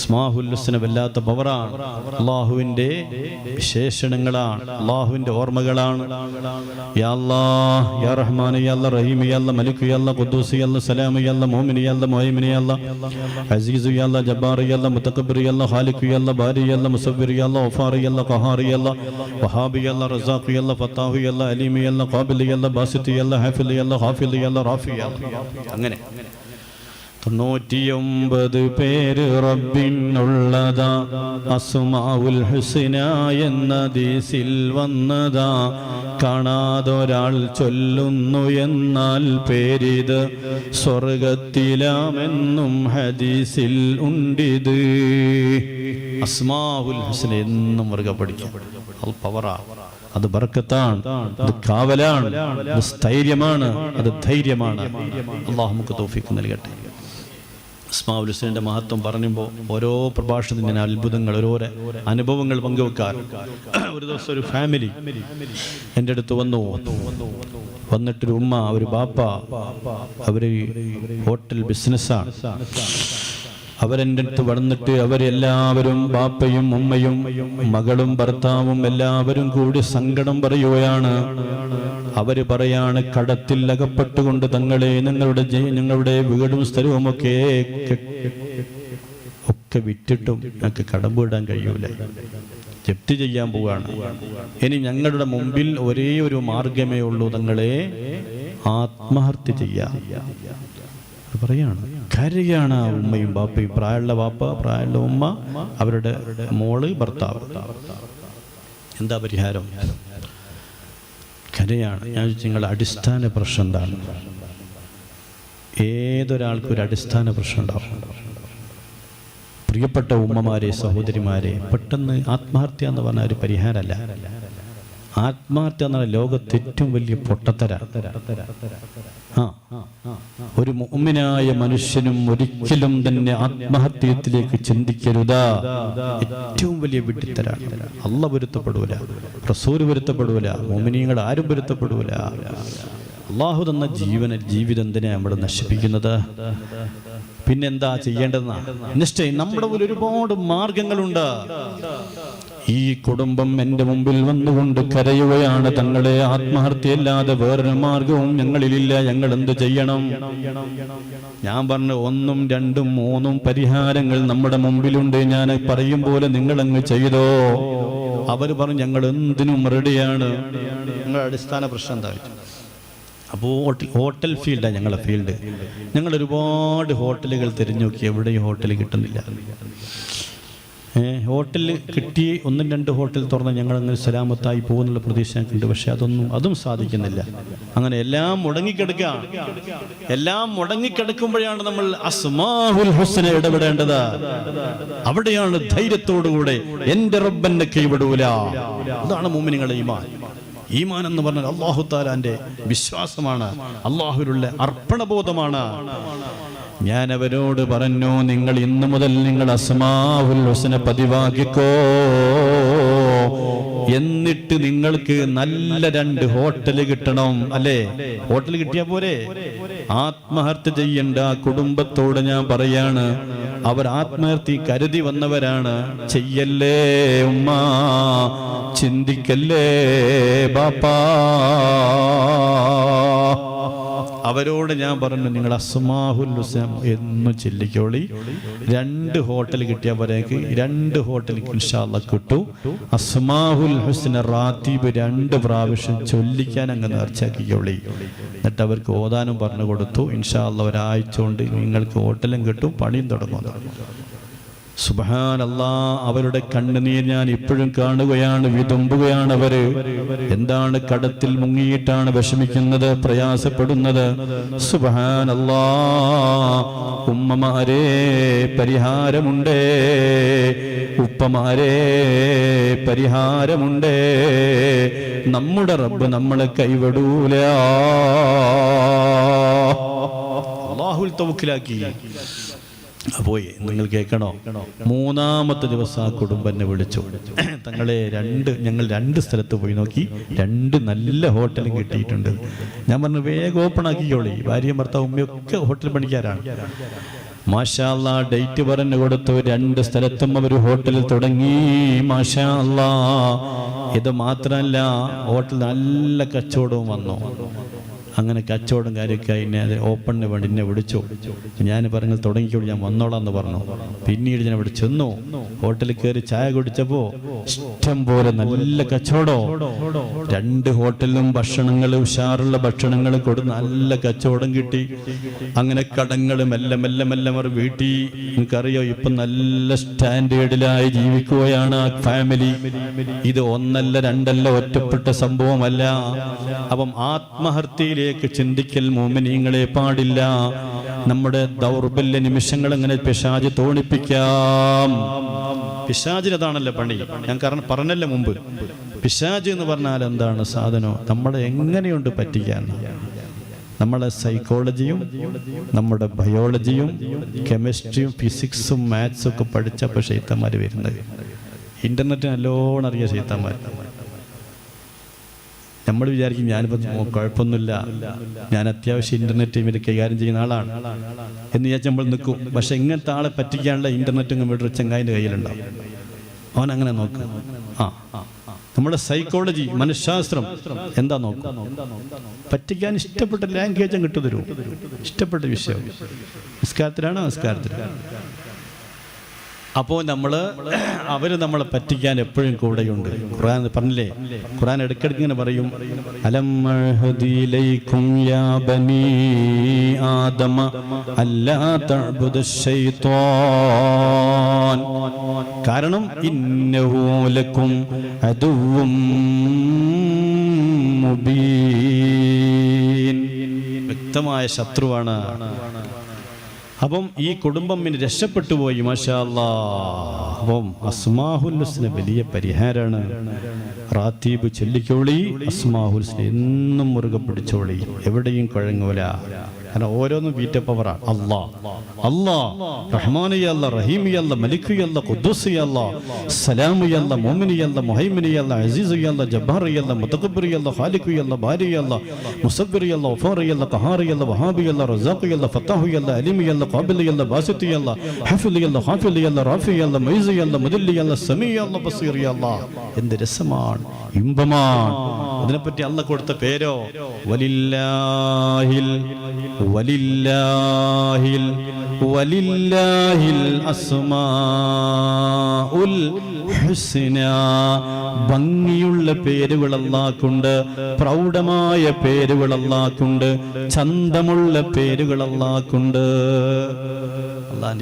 സ്മാഹുല്ലുസിന് വല്ലാത്ത പവറാണ് അള്ളാഹുവിന്റെ വിശേഷണങ്ങളാണ് അള്ളാഹുവിന്റെ ഓർമ്മകളാണ് യാ അല്ലാഹ്, യാ റഹ്മാൻ യാ അല്ലാ, റഹീം യാ അല്ലാ, മലിക് യാ അല്ലാ, ഖുദ്ദൂസ് യാ അല്ലാ, സലാം യാ അല്ലാ, മോമിൻ യാ അല്ലാ, മുഹൈമിൻ യാ അല്ലാ, അസീസ് യാ അല്ലാ, ജബ്ബാർ യാ അല്ലാ, മുതക്കബ്ബിർ യാ അല്ലാ, ഖാലിഖ് യാ അല്ലാ, ബാരി യാ അല്ലാ, മുസവ്വിർ യാ അല്ലാ, ഗഫാർ യാ അല്ലാ, ഖഹാർ യാ അല്ലാ, വഹാബ് യാ അല്ലാ, റസാഖ് യാ അല്ലാ, ഫത്താഹ് യാ അല്ലാ, അലീം യാ അല്ലാ, ഖാബിൽ യാ അല്ലാ, ബാസിത്ത് യാ അല്ലാ, ഹാഫിൽ യാ അല്ലാ, ഹാഫിൽ യാ അല്ലാ, റാഫി അങ്ങനെ തൊണ്ണൂറ്റിയൊമ്പത് പേര് റബ്ബിനുള്ളതാ. അസുമാവുൽ ഹുസിന എന്ന ദീസിൽ വന്നതാ. കാണാതൊരാൾ ചൊല്ലുന്നു എന്നാൽ പേരിത്. സ്വർഗത്തിലാമെന്നും ഹദീസിൽ ഉണ്ടിത്. അസ്മാവുൽ ഹുസിന എന്നും വർഗ പഠിക്കും അത് അത് ബർക്കത്താണ്. അത് കാവലാണ്. അത് സ്ഥൈര്യമാണ്. അത് ധൈര്യമാണ്. അള്ളാഹു നമുക്ക് തോഫിക്ക് നൽകട്ടെ. ഇസ്മാവുൽ മഹത്വം പറയുമ്പോൾ ഓരോ പ്രഭാഷണത്തിൽ ഞാൻ അത്ഭുതങ്ങൾ ഓരോരോ അനുഭവങ്ങൾ പങ്കുവെക്കാൻ ഒരു ദിവസം ഒരു ഫാമിലി എന്റെ അടുത്ത് വന്നു. വന്നിട്ടൊരു ഉമ്മ ഒരു ബാപ്പ അവർ ഹോട്ടൽ ബിസിനസ്സാണ് അവരെന്റെ അടുത്ത് വളർന്നിട്ട് അവരെല്ലാവരും ബാപ്പയും ഉമ്മയും മകളും ഭർത്താവും എല്ലാവരും കൂടി സങ്കടം പറയുകയാണ്. അവർ പറയാണ് കടത്തിൽ അകപ്പെട്ടുകൊണ്ട് തങ്ങളെ നിങ്ങളുടെ ഞങ്ങളുടെ വീടും സ്ഥലവും ഒക്കെ വിറ്റിട്ടും ഞങ്ങൾക്ക് കടം ഇടാൻ കഴിയൂല? ജപ്തി ചെയ്യാൻ പോവാണ് ഇനി ഞങ്ങളുടെ മുമ്പിൽ ഒരേ ഒരു മാർഗമേ ഉള്ളൂ തങ്ങളെ ആത്മഹത്യ ചെയ്യാം. പറയാണ്. കരയാണ് ഉമ്മയും ബാപ്പയും. പ്രായമുള്ള ബാപ്പ പ്രായമുള്ള ഉമ്മ അവരുടെ മോൾ ഭർത്താവ്. എന്താ പരിഹാരം? കരയാണ്. ഞാൻ നിങ്ങളുടെ അടിസ്ഥാന പ്രശ്നം എന്താണ്? ഏതൊരാൾക്കും ഒരു അടിസ്ഥാന പ്രശ്നം ഉണ്ടാവും. പ്രിയപ്പെട്ട ഉമ്മമാരെ സഹോദരിമാരെ പെട്ടെന്ന് ആത്മഹത്യ എന്ന് പറഞ്ഞ ഒരു പരിഹാരമല്ല. ആത്മഹത്യ എന്ന ലോകത്ത് ഏറ്റവും വലിയ പൊട്ടത്തര. ആ. ഒരു മുഅ്മിനായ മനുഷ്യനും ഒരിക്കലും തന്നെ ആത്മഹത്യത്തിലേക്ക് ചിന്തിക്കരുതാ. ഏറ്റവും വലിയ വിട്ടിത്തരാണ് അല്ല പൊരുത്തപ്പെടൂല റസൂര് പൊരുത്തപ്പെടൂല മോമിനിയങ്ങൾ ആരും പൊരുത്തപ്പെടൂല. അള്ളാഹു തന്ന ജീവന ജീവിതം തന്നെ നമ്മൾ നശിപ്പിക്കുന്നത്? പിന്നെന്താ ചെയ്യേണ്ടതെന്നാ? നിശ്ചയം നമ്മുടെ ഒരുപാട് മാർഗങ്ങളുണ്ട്. ഈ കുടുംബം എന്റെ മുമ്പിൽ വന്നുകൊണ്ട് കരയുകയാണ്. തങ്ങളെ ആത്മഹത്യയല്ലാതെ വേറൊരു മാർഗവും ഞങ്ങളിലില്ല. ഞങ്ങൾ എന്ത് ചെയ്യണം? ഞാൻ പറഞ്ഞു ഒന്നും രണ്ടും മൂന്നും പരിഹാരങ്ങൾ നമ്മുടെ മുമ്പിലുണ്ട്. ഞാൻ പറയും പോലെ നിങ്ങൾ അങ്ങ് ചെയ്തോ. അവർ പറഞ്ഞു ഞങ്ങൾ എന്തിനും റെഡിയാണ് ഞങ്ങളുടെ അടിസ്ഥാന പ്രശ്നം എന്താ അപ്പോൾ ഹോട്ടൽ ഹോട്ടൽ ഫീൽഡാണ് ഞങ്ങളുടെ ഫീൽഡ്. ഞങ്ങൾ ഒരുപാട് ഹോട്ടലുകൾ തിരഞ്ഞു നോക്കി എവിടെയും ഹോട്ടൽ കിട്ടുന്നില്ല. ഹോട്ടൽ കിട്ടി ഒന്നും രണ്ട് ഹോട്ടൽ തുറന്ന് ഞങ്ങൾ സലാമത്തായി പോകുന്നുള്ള പ്രതീക്ഷ ഞങ്ങൾക്കുണ്ട്. പക്ഷെ അതൊന്നും അതും സാധിക്കുന്നില്ല. അങ്ങനെ എല്ലാം മുടങ്ങിക്കിടക്കുക എല്ലാം മുടങ്ങിക്കിടക്കുമ്പോഴാണ് നമ്മൾ അസ്മാഹുൽ ഹുസ്ന ഇടപെടേണ്ടത്. അവിടെയാണ് ധൈര്യത്തോടുകൂടെ എന്റെ റബ്ബന്നെ കൈവിടൂല. അതാണ് മൂമിനിങ്ങളുടെ ഈമാൻ. ഈമാൻ എന്ന് പറഞ്ഞാൽ അള്ളാഹു താലാന്റെ വിശ്വാസമാണ്. അള്ളാഹുവിലുള്ള അർപ്പണബോധമാണ്. ഞാൻ അവരോട് പറഞ്ഞു നിങ്ങൾ ഇന്നു മുതൽ നിങ്ങൾ അസ്മാവുൽ ഹുസന പതിവാക്കിക്കോ. എന്നിട്ട് നിങ്ങൾക്ക് നല്ല രണ്ട് ഹോട്ടൽ കിട്ടണം അല്ലേ? ഹോട്ടൽ കിട്ടിയാ പോരെ? ആത്മഹത്യ ചെയ്യേണ്ട കുടുംബത്തോട് ഞാൻ പറയാണ്. അവർ ആത്മഹത്യ കരുതി വന്നവരാണ്. ചെയ്യല്ലേ ഉമ്മ? ചിന്തിക്കല്ലേ ബാപ്പാ? അവരോട് ഞാൻ പറഞ്ഞു നിങ്ങൾ അസ്മാഹുൽ ഹുസൈം എന്ന് ചെല്ലിക്കോളി. രണ്ട് ഹോട്ടൽ കിട്ടിയ പോരേക്ക്. രണ്ട് ഹോട്ടൽ ഇൻഷാല്ല കിട്ടു. അസ്മാഹുൽ ഹുസൈൻ റാത്തീബ് രണ്ട് പ്രാവശ്യം ചൊല്ലിക്കാൻ അങ്ങ് നേർച്ചയാക്കിക്കോളി എന്നിട്ട് അവർക്ക് ഓതാനും പറഞ്ഞു കൊടുത്തു. ഇൻഷാല്ല ഒരാഴ്ച കൊണ്ട് നിങ്ങൾക്ക് ഹോട്ടലും കിട്ടും പണിയും തുടങ്ങും. സുബാനല്ലാ അവരുടെ കണ്ണുനീർ ഞാൻ ഇപ്പോഴും കാണുകയാണ് വിതുമ്പുകയാണ് അവർ. എന്താണ് കടത്തിൽ മുങ്ങിയിട്ടാണ് വിഷമിക്കുന്നത് പ്രയാസപ്പെടുന്നത്? സുബാനല്ലാ ഉമ്മമാരെ പരിഹാരമുണ്ടേ. ഉപ്പമാരെ പരിഹാരമുണ്ടേ. നമ്മുടെ റബ്ബ് നമ്മളെ കൈവിടൂല. അള്ളാഹുൽ തവക്കിലാക്കി പോയി. നിങ്ങൾ കേൾക്കണോ? മൂന്നാമത്തെ ദിവസം ആ കുടുംബം എന്നെ വിളിച്ചു. തങ്ങളെ രണ്ട് ഞങ്ങൾ രണ്ട് സ്ഥലത്ത് പോയി നോക്കി. രണ്ട് നല്ല ഹോട്ടലും കിട്ടിയിട്ടുണ്ട്. ഞാൻ പറഞ്ഞു വേഗം ഓപ്പൺ ആക്കിക്കോളി. ഭാര്യയും ഭർത്താവ് ഉമ്മയൊക്കെ ഹോട്ടൽ പണിക്കാരാണ്. മാഷാല്ല ഡേറ്റ് പറഞ്ഞു കൊടുത്തു. രണ്ട് സ്ഥലത്തും അവർ ഹോട്ടലിൽ തുടങ്ങി. മാഷാല്ല ഇത് മാത്രമല്ല ഹോട്ടൽ നല്ല കച്ചവടവും വന്നു. അങ്ങനെ കച്ചവടം കാര്യമൊക്കെ എന്നെ അത് ഓപ്പണിന് വേണ്ടി എന്നെ വിളിച്ചു. ഞാൻ പറഞ്ഞു തുടങ്ങിക്കോളൂ ഞാൻ വന്നോളാം എന്ന് പറഞ്ഞു. പിന്നീട് ഞാൻ അവിടെ ചെന്നു. ഹോട്ടലിൽ കയറി ചായ കുടിച്ചപ്പോൾ ഇഷ്ടം പോലെ നല്ല കച്ചവടം. രണ്ട് ഹോട്ടലിലും ഭക്ഷണങ്ങൾ ഉഷാറുള്ള ഭക്ഷണങ്ങൾ കൊടുത്ത് നല്ല കച്ചവടം കിട്ടി. അങ്ങനെ കടങ്ങൾ മെല്ലെ മെല്ലെ മെല്ലെ അവർ വീട്ടി. നിങ്ങൾക്കറിയോ ഇപ്പൊ നല്ല സ്റ്റാൻഡേർഡിലായി ജീവിക്കുകയാണ് ആ ഫാമിലി. ഇത് ഒന്നല്ല രണ്ടല്ല ഒറ്റപ്പെട്ട സംഭവമല്ല. അപ്പം ആത്മഹത്യയിലേക്ക് ചിന്തിക്കൽ മോമിനിയങ്ങളെ പാടില്ല. നമ്മുടെ ദൗർബല്യ നിമിഷങ്ങൾ ഇങ്ങനെ പിശാജ് തോണിപ്പിക്കാം? പിശാജിനതാണല്ലോ പണി. ഞാൻ കാരണം പറഞ്ഞല്ലോ മുമ്പ്. പിശാജ് എന്ന് പറഞ്ഞാൽ എന്താണ് സാധനം? നമ്മളെ എങ്ങനെയുണ്ട് പറ്റിക്കാൻ? നമ്മളെ സൈക്കോളജിയും നമ്മുടെ ബയോളജിയും കെമിസ്ട്രിയും ഫിസിക്സും മാത്സും ഒക്കെ പഠിച്ചപ്പോൾ ശൈത്തന്മാർ വരുന്നത്. ഇന്റർനെറ്റ് നല്ലോണം അറിയാം ഷെയ്ത്തന്മാർ നമ്മൾ വിചാരിക്കും ഞാനിപ്പോൾ കുഴപ്പമൊന്നുമില്ല. ഞാൻ അത്യാവശ്യം ഇന്റർനെറ്റ് ഇവർ കൈകാര്യം ചെയ്യുന്ന ആളാണ്. എന്ന് വിചാരിച്ച് നമ്മൾ നിൽക്കും. പക്ഷെ ഇങ്ങനത്തെ ആളെ പറ്റിക്കാനുള്ള ഇന്റർനെറ്റും കമ്പ്യൂട്ടർ ചെങ്ങായിന്റെ കയ്യിലുണ്ടാവും. അവൻ അങ്ങനെ നോക്കും. ആ. നമ്മുടെ സൈക്കോളജി മനഃശാസ്ത്രം എന്താ നോക്കും? പറ്റിക്കാൻ ഇഷ്ടപ്പെട്ട ലാംഗ്വേജും കിട്ടുതരും ഇഷ്ടപ്പെട്ട വിഷയം. നിസ്കാരത്തിലാണോ നിസ്കാരത്തിലാണ്? അപ്പോൾ നമ്മൾ അവർ നമ്മളെ പറ്റിക്കാൻ എപ്പോഴും കൂടെയുണ്ട്. ഖുർആൻ പറഞ്ഞില്ലേ? ഖുർആൻ ഇടയ്ക്കിടയ്ക്ക് ഇങ്ങനെ പറയും അലം അഹ്ദിയിലൈക്കും യാ ബനി ആദമ അല്ലാ കാരണം ഇന്നഹു ലക്കും മുബീൻ. വ്യക്തമായ ശത്രുവാണ് അപ്പം ഈ കുടുംബം പിന്നെ രക്ഷപ്പെട്ടു പോയി മാഷാ അല്ലാ അപ്പം അസ്മാഹുൽ ഹുസ്ന വലിയ പരിഹാരമാണ് റാത്തീബ് ചൊല്ലിക്കോളി അസ്മാഹുൽസിനെ എന്നും മുറുകെ പിടിച്ചോളി. എവിടെയും കുഴങ്ങൂല. കാരണം ഓരോന്നും വീറ്റ പവറാണ് അല്ലാ. അല്ലാ. റഹ്മാനിയല്ല റഹീമിയല്ല മലിക്കുയല്ല അല്ല സലാമിയല്ല മോമിനിയല്ല മൊഹൈമിനിയല്ല അസീസിയല്ല ജബ്ബാറിയല്ല അല്ല ഖാലിഖുയല്ല ബാരിയല്ല മുസബ്ബിറിയല്ല ഒഫാറിയല്ല അസീസി വഹാബിയല്ല റസാഖിയല്ല ഫത്താഹുയല്ല അലിമിയല്ല ഖാബിലിയല്ല ബാസിത്തിയല്ല ഹഫിലിയല്ല ഖാഫിലിയല്ല റാഫിയല്ല മൈസിയല്ല മുദില്ലിയല്ല വഫാറി ബസീറിയല്ല അല്ല അല്ല അല്ല അല്ല അല്ല അല്ല അല്ല അല്ല അല്ല അല്ല അല്ല അല്ല അല്ല അല്ല. എന്ത് രസമാണ്. ഇമ്പമാണ് അതിനെപ്പറ്റി അല്ല കൊടുത്ത പേരോ? വലില്ലാഹിൽ വലില്ലാഹിൽ വലില്ലാഹിൽ അസ്മാഉൽ ഹുസ്ന. ഭംഗിയുള്ള പേരുകൾ പ്രൗഢമായ പേരുകൾ ചന്തമുള്ള പേരുകൾ അല്ലാക്കുണ്ട്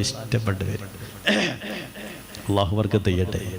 ഇഷ്ടപ്പെട്ട പേര്. അള്ളാഹു വർക്കത്ത് ചെയ്യട്ടെ.